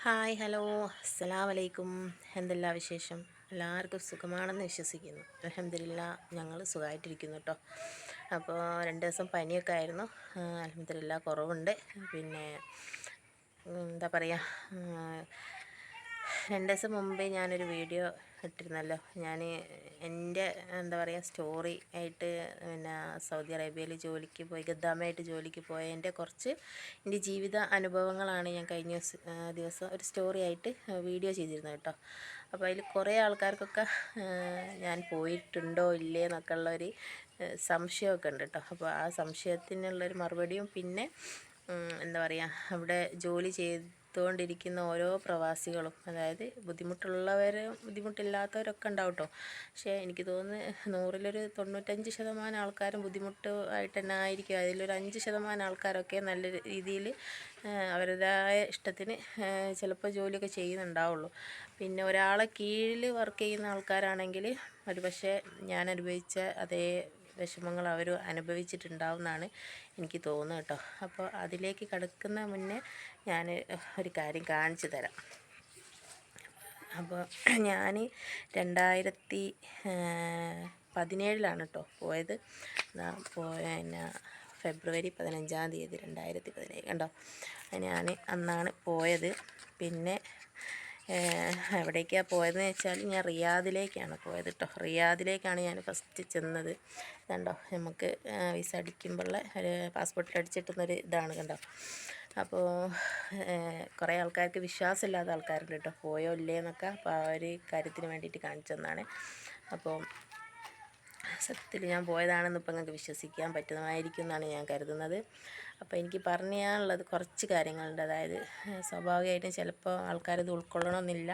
Hi hello. അസ്സലാം വലൈക്കും എന്തെല്ലാം വിശേഷം? എല്ലാവർക്കും സുഖമാണെന്ന് വിശ്വസിക്കുന്നു. അലഹമില്ല ഞങ്ങൾ സുഖമായിട്ടിരിക്കുന്നു കേട്ടോ അപ്പോൾ രണ്ട് ദിവസം പനിയൊക്കെ ആയിരുന്നു. അലഹമില്ല കുറവുണ്ട്. പിന്നെ എന്താ പറയുക രണ്ട് ദിവസം മുമ്പേ ഞാനൊരു വീഡിയോ ഇട്ടിരുന്നല്ലോ. ഞാൻ എന്റെ എന്താ പറയുക സ്റ്റോറി ആയിട്ട് പിന്നെ സൗദി അറേബ്യയിൽ ജോലിക്ക് പോയി ഗദ്ദാമയായിട്ട് ജോലിക്ക് പോയതിന്റെ കുറച്ച് എന്റെ ജീവിത അനുഭവങ്ങളാണ് ഞാൻ കഴിഞ്ഞ ദിവസം ഒരു സ്റ്റോറി ആയിട്ട് വീഡിയോ ചെയ്തിരുന്നത് കേട്ടോ. അപ്പോൾ അതിൽ കുറേ ആൾക്കാർക്കൊക്കെ ഞാൻ പോയിട്ടുണ്ടോ ഇല്ലേ എന്നൊക്കെ ഉള്ളൊരു സംശയമൊക്കെ ഉണ്ട് കേട്ടോ. അപ്പോൾ ആ സംശയത്തിനുള്ളൊരു മറുപടിയും പിന്നെ എന്താ പറയുക അവിടെ ജോലി ചെയ്ത് എടുത്തുകൊണ്ടിരിക്കുന്ന ഓരോ പ്രവാസികളും അതായത് ബുദ്ധിമുട്ടുള്ളവരും ബുദ്ധിമുട്ടില്ലാത്തവരൊക്കെ ഉണ്ടാവും കേട്ടോ പക്ഷേ എനിക്ക് തോന്നുന്നു നൂറിലൊരു തൊണ്ണൂറ്റഞ്ച് ശതമാനം ആൾക്കാരും ബുദ്ധിമുട്ട് ആയിട്ട് തന്നെ ആയിരിക്കും. അതിലൊരു അഞ്ച് ശതമാനം ആൾക്കാരൊക്കെ നല്ല രീതിയിൽ അവരുടേതായ ഇഷ്ടത്തിന് ചിലപ്പോൾ ജോലിയൊക്കെ ചെയ്യുന്നുണ്ടാവുള്ളൂ. പിന്നെ ഒരാളെ കീഴിൽ വർക്ക് ചെയ്യുന്ന ആൾക്കാരാണെങ്കിൽ ഒരു പക്ഷേ ഞാൻ അനുഭവിച്ച അതേ വിഷമങ്ങൾ അവർ അനുഭവിച്ചിട്ടുണ്ടാവുമെന്നാണ് എനിക്ക് തോന്നുന്നത് കേട്ടോ. അപ്പോൾ അതിലേക്ക് കടക്കുന്ന മുന്നേ ഞാൻ ഒരു കാര്യം കാണിച്ചു തരാം. അപ്പോൾ ഞാൻ രണ്ടായിരത്തി പതിനേഴിലാണ് കേട്ടോ പോയത്. പിന്നെ ഫെബ്രുവരി പതിനഞ്ചാം തീയതി രണ്ടായിരത്തി പതിനേഴ് കണ്ടോ? ഞാൻ അന്നാണ് പോയത്. പിന്നെ എവിടേക്കാണ് പോയതെന്ന് വെച്ചാൽ ഞാൻ റിയാദിലേക്കാണ് പോയത് കേട്ടോ റിയാദിലേക്കാണ് ഞാൻ ഫസ്റ്റ് ചെന്നത്. കണ്ടോ? നമുക്ക് വിസ അടിക്കുമ്പോഴുള്ള ഒരു പാസ്പോർട്ടിൽ അടിച്ചിട്ടുന്നൊരു ഇതാണ് കണ്ടോ? അപ്പോൾ കുറേ ആൾക്കാർക്ക് വിശ്വാസമില്ലാത്ത ആൾക്കാരുണ്ട് കേട്ടോ. പോയോ ഇല്ലേ എന്നൊക്കെ അപ്പോൾ ആ ഒരു കാര്യത്തിന് വേണ്ടിയിട്ട് കാണിച്ചെന്നാണ് അപ്പോൾ സത്യത്തിൽ ഞാൻ പോയതാണെന്ന് ഇപ്പം നിങ്ങൾക്ക് വിശ്വസിക്കാൻ പറ്റുന്നതായിരിക്കും എന്നാണ് ഞാൻ കരുതുന്നത്. അപ്പോൾ എനിക്ക് പറഞ്ഞു തരാനുള്ളത് കുറച്ച് കാര്യങ്ങളുണ്ട്. അതായത് സ്വാഭാവികമായിട്ടും ചിലപ്പോൾ ആൾക്കാരിത് ഉൾക്കൊള്ളണമെന്നില്ല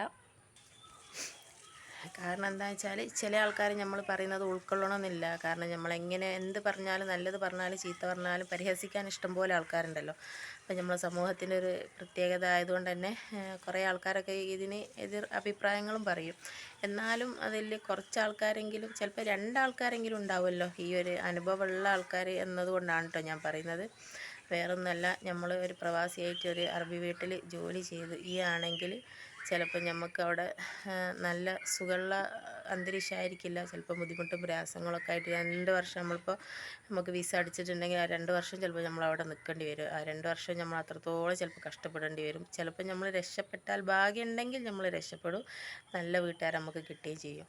കാരണം എന്താ വെച്ചാൽ ചില ആൾക്കാർ നമ്മൾ പറയുന്നത് ഉൾക്കൊള്ളണമെന്നില്ല കാരണം നമ്മൾ എങ്ങനെ എന്ത് പറഞ്ഞാലും നല്ലത് പറഞ്ഞാലും ചീത്ത പറഞ്ഞാലും പരിഹസിക്കാൻ ഇഷ്ടംപോലെ ആൾക്കാരുണ്ടല്ലോ. അപ്പം നമ്മളെ സമൂഹത്തിന്റെ ഒരു പ്രത്യേകത ആയതുകൊണ്ട് തന്നെ കുറേ ആൾക്കാരൊക്കെ ഇതിന് എതിർ അഭിപ്രായങ്ങളും പറയും. എന്നാലും അതിൽ കുറച്ച് ആൾക്കാരെങ്കിലും ചിലപ്പോൾ രണ്ടാൾക്കാരെങ്കിലും ഉണ്ടാവുമല്ലോ ഈ ഒരു അനുഭവമുള്ള ആൾക്കാർ എന്നതുകൊണ്ടാണ് കേട്ടോ ഞാൻ പറയുന്നത്. വേറൊന്നുമല്ല നമ്മൾ ഒരു പ്രവാസിയായിട്ട് ഒരു അറബി വീട്ടിൽ ജോലി ചെയ്ത് ഈ ആണെങ്കിൽ ചിലപ്പോൾ നമുക്ക് അവിടെ നല്ല സുഖമുള്ള അന്തരീക്ഷമായിരിക്കില്ല. ചിലപ്പോൾ ബുദ്ധിമുട്ടും പ്രയാസങ്ങളൊക്കെ ആയിട്ട് രണ്ട് വർഷം നമ്മളിപ്പോൾ നമുക്ക് വിസ അടിച്ചിട്ടുണ്ടെങ്കിൽ ആ രണ്ട് വർഷം ചിലപ്പോൾ നമ്മൾ അവിടെ നിൽക്കേണ്ടി വരും. ആ രണ്ട് വർഷം നമ്മൾ അത്രത്തോളം ചിലപ്പോൾ കഷ്ടപ്പെടേണ്ടി വരും. ചിലപ്പോൾ നമ്മൾ രക്ഷപ്പെട്ടാൽ ഭാഗ്യമുണ്ടെങ്കിൽ നമ്മൾ രക്ഷപ്പെടും. നല്ല വീട്ടുകാർ നമുക്ക് കിട്ടുകയും ചെയ്യും.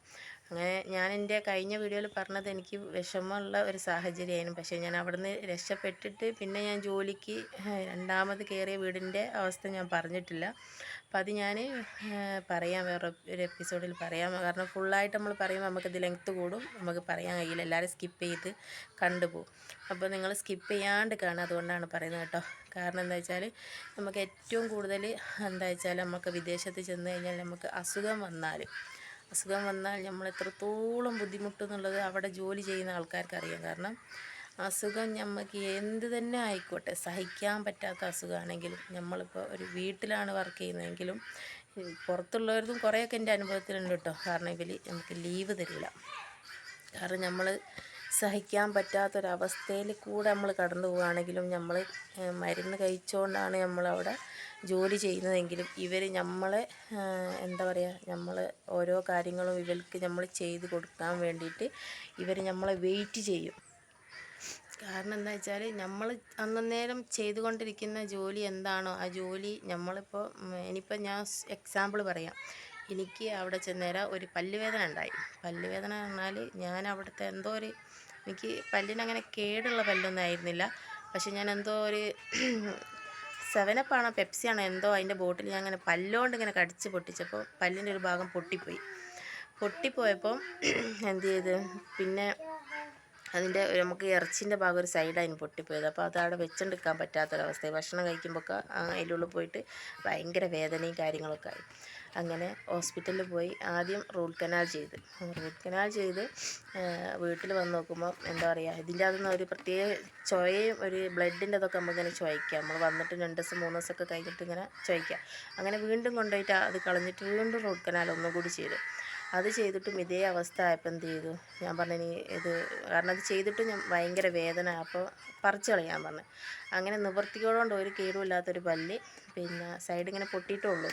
അങ്ങനെ ഞാൻ എന്റെ കഴിഞ്ഞ വീഡിയോയിൽ പറഞ്ഞത് എനിക്ക് വിഷമമുള്ള ഒരു സാഹചര്യമായിരുന്നു. പക്ഷേ ഞാൻ അവിടുന്ന് രക്ഷപ്പെട്ടിട്ട് പിന്നെ ഞാൻ ജോലിക്ക് രണ്ടാമത് കയറിയ വീടിന്റെ അവസ്ഥ ഞാൻ പറഞ്ഞിട്ടില്ല. അപ്പോൾ അത് ഞാൻ പറയാം. വേറെ ഒരു എപ്പിസോഡിൽ പറയാം. കാരണം ഫുള്ളായിട്ട് നമ്മൾ പറയുമ്പോൾ നമുക്കിത് ലെങ്ത്ത് കൂടും. നമുക്ക് പറയാൻ കഴിയില്ല. എല്ലാവരും സ്കിപ്പ് ചെയ്ത് കണ്ടുപോകും അപ്പോൾ നിങ്ങൾ സ്കിപ്പ് ചെയ്യാണ്ട് കാണുക. അതുകൊണ്ടാണ് പറയുന്നത് കേട്ടോ. കാരണം എന്താ വെച്ചാൽ നമുക്ക് ഏറ്റവും കൂടുതൽ എന്താ വെച്ചാൽ നമുക്ക് വിദേശത്ത് ചെന്ന് കഴിഞ്ഞാൽ നമുക്ക് അസുഖം വന്നാൽ അസുഖം വന്നാൽ നമ്മൾ എത്രത്തോളം ബുദ്ധിമുട്ടെന്നുള്ളത് അവിടെ ജോലി ചെയ്യുന്ന ആൾക്കാർക്ക് അറിയാം. കാരണം അസുഖം നമുക്ക് എന്ത് തന്നെ ആയിക്കോട്ടെ. സഹിക്കാൻ പറ്റാത്ത അസുഖമാണെങ്കിലും നമ്മളിപ്പോൾ ഒരു വീട്ടിലാണ് വർക്ക് ചെയ്യുന്നതെങ്കിലും പുറത്തുള്ളവരതും കുറേയൊക്കെ എന്റെ അനുഭവത്തിലുണ്ട് കേട്ടോ. കാരണം ഇവർ നമുക്ക് ലീവ് തരില്ല. കാരണം നമ്മൾ സഹിക്കാൻ പറ്റാത്തൊരവസ്ഥയിൽ കൂടെ നമ്മൾ കടന്നു പോവുകയാണെങ്കിലും നമ്മൾ മരുന്ന് കഴിച്ചുകൊണ്ടാണ് നമ്മളവിടെ ജോലി ചെയ്യുന്നതെങ്കിലും ഇവർ നമ്മളെ എന്താ പറയുക നമ്മൾ ഓരോ കാര്യങ്ങളും ഇവർക്ക് നമ്മൾ ചെയ്ത് കൊടുക്കാൻ വേണ്ടിയിട്ട് ഇവർ നമ്മളെ വെയിറ്റ് ചെയ്യും. കാരണം എന്താ വെച്ചാൽ നമ്മൾ അന്നേരം ചെയ്തുകൊണ്ടിരിക്കുന്ന ജോലി എന്താണോ ആ ജോലി നമ്മളിപ്പോൾ ഇനിയിപ്പോൾ ഞാൻ എക്സാമ്പിൾ പറയാം. എനിക്ക് അവിടെ ചെന്നേരം ഒരു പല്ലുവേദന ഉണ്ടായി. പല്ലുവേദന പറഞ്ഞാൽ ഞാൻ അവിടുത്തെ എന്തോ ഒരു എനിക്ക് പല്ലിനങ്ങനെ കേടുള്ള പല്ലൊന്നും ആയിരുന്നില്ല. പക്ഷെ ഞാൻ എന്തോ ഒരു സെവനപ്പാണോ പെപ്സിയാണോ എന്തോ അതിന്റെ ബോട്ടിൽ ഞാൻ അങ്ങനെ പല്ലുകൊണ്ട് ഇങ്ങനെ കടിച്ച് പൊട്ടിച്ചപ്പോൾ പല്ലിന്റെ ഒരു ഭാഗം പൊട്ടിപ്പോയി. പൊട്ടിപ്പോയപ്പോൾ എന്ത് ചെയ്ത്? പിന്നെ അതിന്റെ നമുക്ക് ഇറച്ചിന്റെ ഭാഗം ഒരു സൈഡ് അതിന് പൊട്ടിപ്പോയത്. അപ്പോൾ അത് അവിടെ വെച്ചെടുക്കാൻ പറ്റാത്തൊരവസ്ഥ ഭക്ഷണം കഴിക്കുമ്പോഴൊക്കെ അതിലുള്ളിൽ പോയിട്ട് ഭയങ്കര വേദനയും കാര്യങ്ങളൊക്കെ ആയി. അങ്ങനെ ഹോസ്പിറ്റലിൽ പോയി ആദ്യം റൂട്ട് കനാൽ ചെയ്ത്. റൂട്ട് കനാൽ ചെയ്ത് വീട്ടിൽ വന്ന് നോക്കുമ്പോൾ എന്താ പറയുക ഇതിന്റെ അകത്തുനിന്ന് ഒരു പ്രത്യേക ചുവയും ഒരു ബ്ലഡിന്റെ അതൊക്കെ ഇങ്ങനെ ചുവയ്ക്കാം. നമ്മൾ വന്നിട്ട് രണ്ട് ദിവസം മൂന്ന് ദിവസമൊക്കെ കഴിഞ്ഞിട്ട് ഇങ്ങനെ ചുവയ്ക്കാം. അങ്ങനെ വീണ്ടും കൊണ്ടുപോയിട്ട് അത് കളഞ്ഞിട്ട് വീണ്ടും റൂട്ട് കനാൽ ഒന്നും കൂടി ചെയ്ത്. അത് ചെയ്തിട്ടും ഇതേ അവസ്ഥ ആയപ്പോൾ എന്ത് ചെയ്തു? ഞാൻ പറഞ്ഞു ഇനി ഇത് കാരണം അത് ചെയ്തിട്ടും ഞാൻ ഭയങ്കര വേദന. അപ്പോൾ പറിച്ച് കളയാൻ പറഞ്ഞു. അങ്ങനെ നിവർത്തിയോടുകൊണ്ട് ഒരു കേടുമില്ലാത്തൊരു പല്ല് പിന്നെ സൈഡ് ഇങ്ങനെ പൊട്ടിയിട്ടുള്ളൂ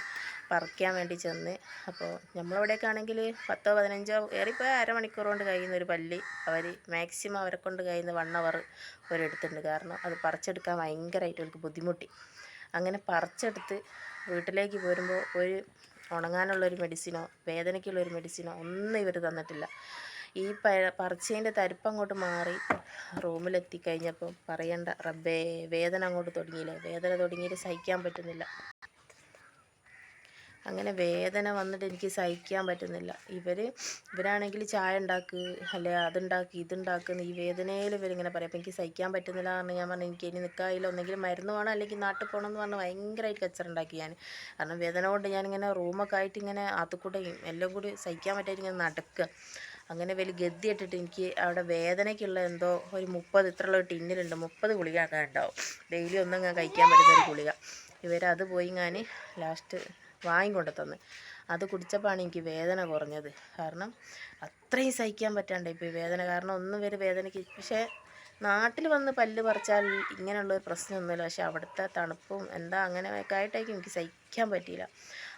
പറിക്കാൻ വേണ്ടി ചെന്ന്. അപ്പോൾ നമ്മളിവിടെയൊക്കെ ആണെങ്കിൽ പത്തോ പതിനഞ്ചോ ഏറിപ്പോയ അരമണിക്കൂർ കൊണ്ട് കഴിയുന്ന ഒരു പല്ല് അവർ മാക്സിമം അവരെ കൊണ്ട് കഴിയുന്ന വൺ അവർ ഒരെടുത്തുണ്ട് കാരണം അത് പറിച്ചെടുക്കാൻ ഭയങ്കരമായിട്ട് അവർക്ക് ബുദ്ധിമുട്ടി. അങ്ങനെ പറിച്ചെടുത്ത് വീട്ടിലേക്ക് പോരുമ്പോൾ ഒരു ഉണങ്ങാനുള്ളൊരു മെഡിസിനോ വേദനയ്ക്കുള്ളൊരു മെഡിസിനോ ഒന്നും ഇവർ തന്നിട്ടില്ല. ഈ പ പറിച്ചതിന്റെ തരിപ്പ് അങ്ങോട്ട് മാറി റൂമിലെത്തി കഴിഞ്ഞപ്പോൾ പറയണ്ട റബ്ബേ വേദന അങ്ങോട്ട് തുടങ്ങിയില്ലേ? വേദന തുടങ്ങിയിട്ട് സഹിക്കാൻ പറ്റുന്നില്ല. അങ്ങനെ വേദന വന്നിട്ട് എനിക്ക് സഹിക്കാൻ പറ്റുന്നില്ല. ഇവർ ഇവരാണെങ്കിൽ ചായ ഉണ്ടാക്ക് അല്ലെ അതുണ്ടാക്ക് ഇതുണ്ടാക്കുന്ന ഈ വേദനയിൽ ഇവരിങ്ങനെ പറയും. അപ്പോൾ എനിക്ക് സഹിക്കാൻ പറ്റുന്നില്ല എന്ന് ഞാൻ പറഞ്ഞു എനിക്ക് ഇനി നിൽക്കാതില്ല ഒന്നെങ്കിൽ മരുന്ന് വേണം അല്ലെങ്കിൽ നാട്ടിൽ പോകണം എന്ന് പറഞ്ഞ് ഭയങ്കരമായിട്ട് കച്ചറുണ്ടാക്കി ഞാൻ. കാരണം വേദന കൊണ്ട് ഞാനിങ്ങനെ റൂമൊക്കെ ആയിട്ട് ഇങ്ങനെ അതുകൂടെയും എല്ലാം കൂടി സഹിക്കാൻ പറ്റായിട്ട് ഇങ്ങനെ നടക്കുക. അങ്ങനെ വലിയ ഗതി ഇട്ടിട്ട് എനിക്ക് അവിടെ വേദനയ്ക്കുള്ള എന്തോ ഒരു മുപ്പത് ഇത്രയുള്ള ഒരു ടിന്നിലുണ്ട്. മുപ്പത് ഗുളിക ഉണ്ടാവും. ഡെയിലി ഒന്നും ഞാൻ കഴിക്കാൻ പറ്റുന്ന ഒരു ഗുളിക. ഇവരത് പോയി ഞാൻ ലാസ്റ്റ് വാങ്ങിക്കൊണ്ട് തന്ന് അത് കുടിച്ചപ്പോഴാണ് എനിക്ക് വേദന കുറഞ്ഞത്. കാരണം അത്രയും സഹിക്കാൻ പറ്റാണ്ട് ഇപ്പോൾ വേദന. കാരണം ഒന്നും വരെ വേദനയ്ക്ക് പക്ഷേ നാട്ടിൽ വന്ന് പല്ല് പറിച്ചാൽ ഇങ്ങനെയുള്ള ഒരു പ്രശ്നമൊന്നുമില്ല പക്ഷെ അവിടുത്തെ തണുപ്പും എന്താ അങ്ങനെയൊക്കെ ആയിട്ടായിരിക്കും എനിക്ക് സഹിക്കാൻ പറ്റിയില്ല.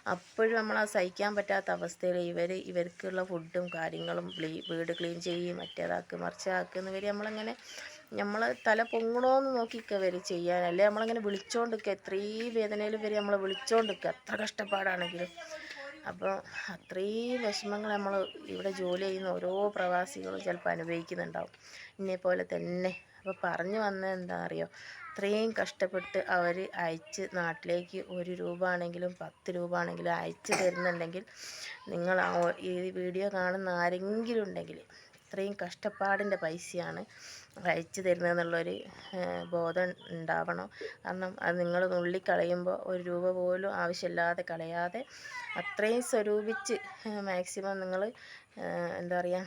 അപ്പോഴും നമ്മൾ ആ സഹിക്കാൻ പറ്റാത്ത അവസ്ഥയിൽ ഇവർ ഇവർക്കുള്ള ഫുഡും കാര്യങ്ങളും വീട് ക്ലീൻ ചെയ്യും മറ്റേതാക്ക് മറിച്ചാക്കുന്ന ഇവർ നമ്മളങ്ങനെ നമ്മൾ തല പൊങ്ങണോന്ന് നോക്കിക്ക വരെ ചെയ്യാൻ. അല്ലെ? നമ്മളങ്ങനെ വിളിച്ചോണ്ട് നിൽക്കുക എത്രയും വേദനയിൽ വരെ നമ്മൾ വിളിച്ചോണ്ടിരിക്കുക എത്ര കഷ്ടപ്പാടാണെങ്കിലും. അപ്പോൾ അത്രയും വിഷമങ്ങൾ നമ്മൾ ഇവിടെ ജോലി ചെയ്യുന്ന ഓരോ പ്രവാസികളും ചിലപ്പോൾ അനുഭവിക്കുന്നുണ്ടാവും. എന്നെ തന്നെ. അപ്പോൾ പറഞ്ഞു വന്നത് എന്താ അറിയോ അത്രയും കഷ്ടപ്പെട്ട് അവർ അയച്ച് നാട്ടിലേക്ക് ഒരു രൂപ ആണെങ്കിലും പത്ത് രൂപ ആണെങ്കിലും അയച്ച് തരുന്നുണ്ടെങ്കിൽ നിങ്ങൾ ഈ വീഡിയോ കാണുന്ന ആരെങ്കിലും ഉണ്ടെങ്കിൽ ഇത്രയും കഷ്ടപ്പാടിന്റെ പൈസയാണ് അയച്ചു തരുന്നതെന്നുള്ളൊരു ബോധം ഉണ്ടാവണം. കാരണം അത് നിങ്ങൾ നുള്ളിക്കളയുമ്പോൾ ഒരു രൂപ പോലും ആവശ്യമില്ലാതെ കളയാതെ അത്രയും സ്വരൂപിച്ച് മാക്സിമം നിങ്ങൾ എന്താ പറയുക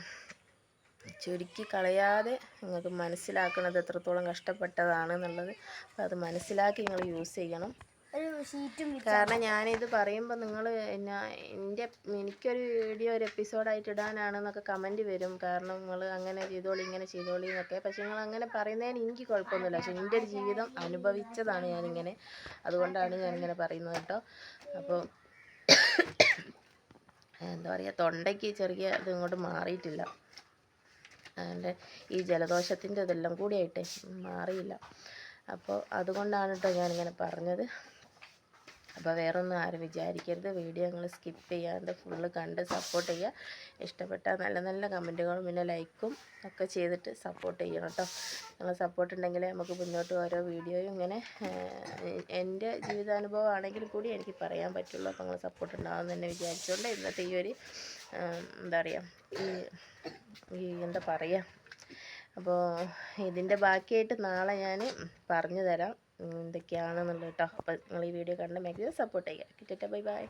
ചുരുക്കി കളയാതെ നിങ്ങൾക്ക് മനസ്സിലാക്കുന്നത് എത്രത്തോളം കഷ്ടപ്പെട്ടതാണ് എന്നുള്ളത് അപ്പോൾ അത് മനസ്സിലാക്കി നിങ്ങൾ യൂസ് ചെയ്യണം. ഷീറ്റും കാരണം ഞാനിത് പറയുമ്പോൾ നിങ്ങൾ എന്നാ എന്റെ എനിക്കൊരു വീഡിയോ ഒരു എപ്പിസോഡായിട്ട് ഇടാനാണെന്നൊക്കെ കമന്റ് വരും. കാരണം നിങ്ങൾ അങ്ങനെ ചെയ്തോളി ഇങ്ങനെ ചെയ്തോളി എന്നൊക്കെ. പക്ഷേ നിങ്ങൾ അങ്ങനെ പറയുന്നതിന് എനിക്ക് കുഴപ്പമൊന്നുമില്ല. പക്ഷേ എന്റെ ഒരു ജീവിതം അനുഭവിച്ചതാണ് ഞാനിങ്ങനെ. അതുകൊണ്ടാണ് ഞാനിങ്ങനെ പറയുന്നത് കേട്ടോ. അപ്പോൾ എന്താ പറയുക തൊണ്ടയ്ക്ക് ചെറിയ ഇത് ഇങ്ങോട്ട് മാറിയിട്ടില്ല. അതിന്റെ ഈ ജലദോഷത്തിന്റെ ഇതെല്ലാം കൂടിയായിട്ട് മാറിയില്ല. അപ്പോൾ അതുകൊണ്ടാണ് കേട്ടോ ഞാനിങ്ങനെ പറഞ്ഞത്. അപ്പോൾ വേറൊന്നും ആരും വിചാരിക്കരുത്. വീഡിയോ നിങ്ങൾ സ്കിപ്പ് ചെയ്യാതെ ഫുള്ള് കണ്ട് സപ്പോർട്ട് ചെയ്യുക ഇഷ്ടപ്പെട്ട നല്ല നല്ല കമന്റുകളും പിന്നെ ലൈക്കും ഒക്കെ ചെയ്തിട്ട് സപ്പോർട്ട് ചെയ്യണം കേട്ടോ നിങ്ങൾ സപ്പോർട്ട് ഉണ്ടെങ്കിൽ നമുക്ക് മുന്നോട്ട് ഓരോ വീഡിയോയും ഇങ്ങനെ എന്റെ ജീവിതാനുഭവം ആണെങ്കിൽ കൂടി എനിക്ക് പറയാൻ പറ്റുള്ളൂ. അപ്പോൾ നിങ്ങൾ സപ്പോർട്ട് ഉണ്ടാകുമെന്ന് തന്നെ വിചാരിച്ചുകൊണ്ട് ഇന്നത്തെ ഈ ഒരു എന്താ പറയുക ഈ എന്താ പറയുക അപ്പോൾ ഇതിന്റെ ബാക്കിയായിട്ട് നാളെ ഞാൻ പറഞ്ഞു തരാം എന്തൊക്കെയാണെന്നുള്ളത് കേട്ടോ. അപ്പോൾ നിങ്ങൾ ഈ വീഡിയോ കണ്ട് മാക്സിമം സപ്പോർട്ട് ചെയ്യുക. കിട്ടട്ടെ ബൈ ബൈ